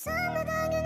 つむぐに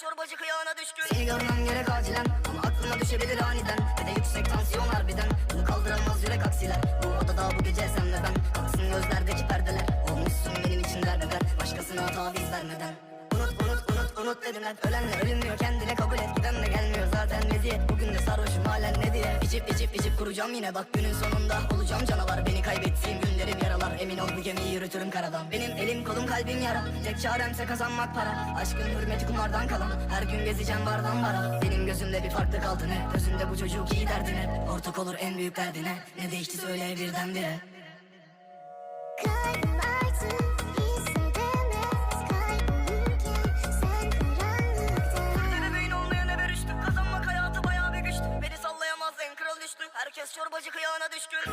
çorbacı kıyağına düşkün. Seni görmem gerek acilen. Ama aklıma düşebilir aniden. Ve de yüksek tansiyon harbiden. Bunu kaldıramaz yürek aksiler. Bu odada bu gece sen ve ben. Kalksın gözlerdeki perdeler. Olmuşsun benim için derbeler Başkasına taviz vermeden. Unut unut unut unut dedim hep Ölenle ölünmüyor. Kendine kabul et. Giden de gelmiyor. Zaten meziyet Bugün de sarhoşum. Halen ne diye? İçip içip içip kuracağım yine. Bak günün sonunda olacağım canavar. Beni kaybettiğim günlerim yaralar Emin ol bu gemiyi yürütürüm karadan. Kolum kalbim yara. Tek çaremse kazanmak para. Aşkın hürmeti kumardan kalan. Her gün gezeceğim bardan bara. Benim gözümde bir farklı kaldı ne? Gözünde bu çocuk iyi derdine Ortak olur en büyük derdine Ne? Değişti söyle birdenbire. Kalbim artık Herkes çorbacı kıyağına düşkün